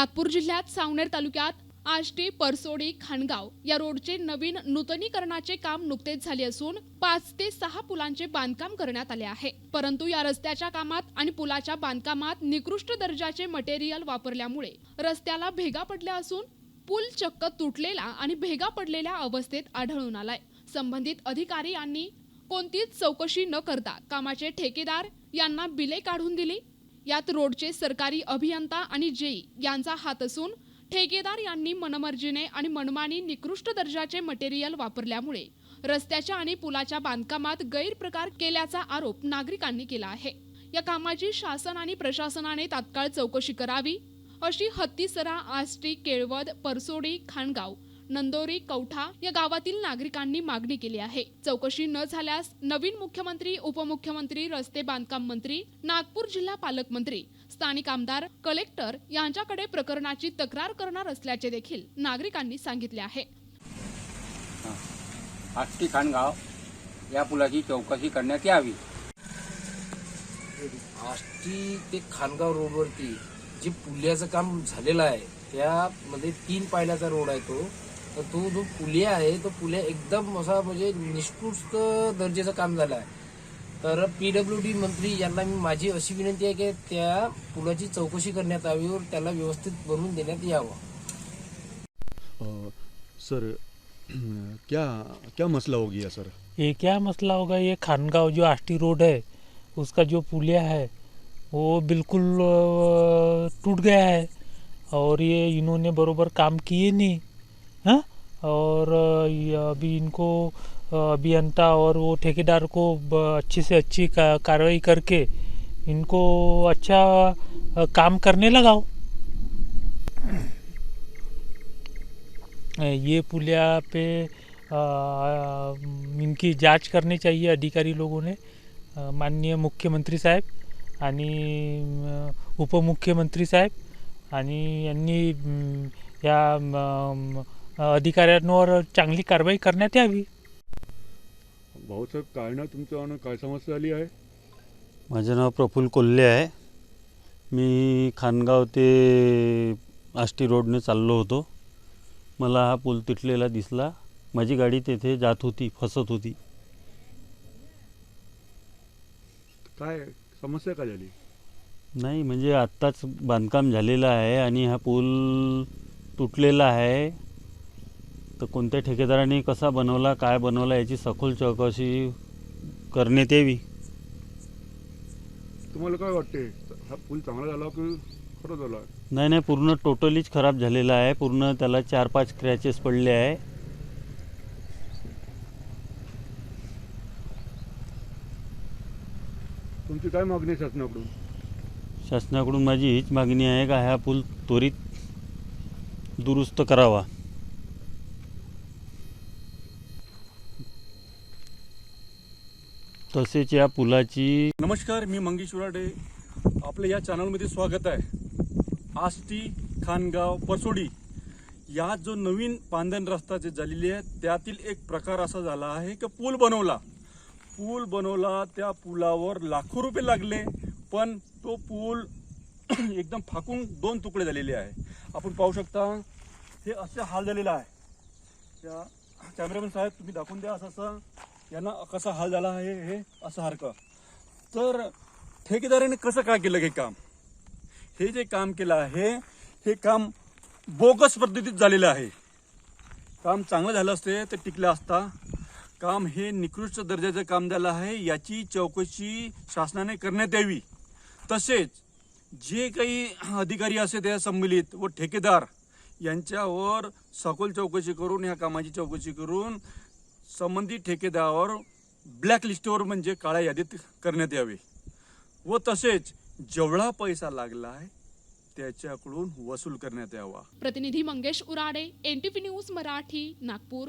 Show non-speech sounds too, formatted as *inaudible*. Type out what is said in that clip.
नागपूर जिल्ह्यात सावनेर तालुक्यात आष्टी परसोडी खाणगाव या रोडचे नवीन नूतनीकरणाचे काम नुकतेच झाले असून पाच ते सहा पुलांचे बांधकाम करण्यात आले आहे. परंतु या रस्त्याच्या कामात आणि पुलाच्या बांधकामात निकृष्ट दर्जाचे मटेरियल वापरल्यामुळे रस्त्याला भेगा पडल्या असून पूल चक्क तुटलेला आणि भेगा पडलेल्या अवस्थेत आढळून आलाय. संबंधित अधिकारी यांनी कोणतीच चौकशी न करता कामाचे ठेकेदार यांना बिले काढून दिली यात रोडचे सरकारी अभियंता आणि जेई यांचा हात असून ठेकेदार यांनी मनमर्जीने आणि मनमानी निकृष्ट दर्जाचे मटेरियल वापरल्यामुळे रस्त्याच्या आणि पुलाच्या बांधकामात गैरप्रकार केल्याचा आरोप नागरिकांनी केला आहे. या कामाची शासन आणि प्रशासनाने तात्काळ चौकशी करावी अशी हत्तीसरा आष्टी केळवद परसोडी खाणगाव नंदोरी कौठा या गावातील नागरिकांनी मागणी केली आहे. चौकशी न झाल्यास नवीन मुख्यमंत्री उपमुख्यमंत्री रस्ते बांधकाम मंत्री नागपूर जिल्हा पालकमंत्री स्थानिक आमदार कलेक्टर यांच्याकडे प्रकरणाची तक्रार करणार असल्याचे देखील नागरिकांनी सांगितले आहे. आष्टी खाणगाव या पुलाची चौकशी करण्यात यावी. आष्टी ते खानगाव रोडवरती जे पुलियाचं काम झालेलं आहे त्यामध्ये तीन पायऱ्याचा रोड आहे तो. तर तो जो पुलिया आहे तो पुलिया एकदम असा म्हणजे निष्कृष्ट दर्जाचं काम झालं आहे तर पीडब्ल्यू डी मंत्री यांना मी माझी अशी विनंती आहे की त्या पुलाची चौकशी करण्यात यावी व त्याला व्यवस्थित बनवून देण्यात यावं. सर क्या क्या मसला हो गया सर? ये क्या मसला होगा? ये खानगांव जो आष्टी रोड है उसका जो पुलिया है वो बिल्कुल टूट गया है और ये इन्होंने बरोबर काम किए नहीं हाँ? और अभी इनको अभियंता और वो ठेकेदार को अच्छी से अच्छी कार्रवाई करके इनको अच्छा काम करने लगाओ ये पुलिया पे इनकी जाँच करनी चाहिए अधिकारी लोगों ने माननीय मुख्यमंत्री साहेब अ, उपमुख्यमंत्री साहेब आणि यांनी या अधिकाऱ्यांवर चांगली कारवाई करण्यात यावी. भाऊसाहेब काय ना तुमचं आणि काय समस्या आली आहे? माझं नाव प्रफुल्ल कोल्हे आहे. मी खानगाव ते आष्टी रोडने चाललो होतो. मला हा पूल तुटलेला दिसला. माझी गाडी तेथे जात होती फसत होती. काय समस्या काय झाली? नाही म्हणजे आत्ताच बांधकाम झालेलं आहे आणि हा पूल तुटलेला आहे. तर कोणत्या ठेकेदाराने कसा बनवला काय बनवला याची सखोल चौकशी करण्यात यावी. तुम्हाला काय वाटते हा पूल चांगला झाला की खरं झाला? नाही नाही पूर्ण टोटलीच खराब झालेला आहे. पूर्ण त्याला चार पाच क्रॅचेस पडले आहे. तुमची काय मागणी आहे शासनाकडून? शासनाकडून माझी हीच मागणी आहे का हा पूल त्वरित दुरुस्त करावा. तसेच या पुलाची नमस्कार मी मंगेश उराडे. आपलं या चॅनलमध्ये स्वागत आहे. आष्टी खानगाव परसोडी या जो नवीन पांधन रस्ता जे झालेली आहे त्यातील एक प्रकार असा झाला आहे की पूल बनवला. पूल बनवला त्या पुलावर लाखो रुपये लागले पण तो पूल *clears throat* एकदम फाकून दोन तुकडे झालेले आहे. आपण पाहू शकता हे असे हाल झालेला आहे. त्या कॅमेरामॅन साहेब तुम्ही दाखवून द्या असं असं यांना कसा हाल झाला आहे हे असं सारखं तर ठेकेदाराने कसं काय केलं हे काम? हे जे काम केलं आहे हे काम बोगस पद्धतीत झालेलं आहे. काम चांगलं झालं असते तर टिकलं असता. काम हे निकृष्ट दर्जाचं काम झालं आहे याची चौकशी शासनाने करण्यात यावी. तसेच जे काही अधिकारी असे त्या संमिलित व ठेकेदार यांच्यावर सखोल चौकशी करून ह्या कामाची चौकशी करून संबंधित ठेकेदारावर ब्लॅक लिस्टवर म्हणजे काळ्या यादीत करण्यात यावे. व तसेच जेवढा पैसा लागला आहे त्याच्याकडून वसूल करण्यात यावा. प्रतिनिधी मंगेश उराडे एनटीपी न्यूज मराठी नागपूर.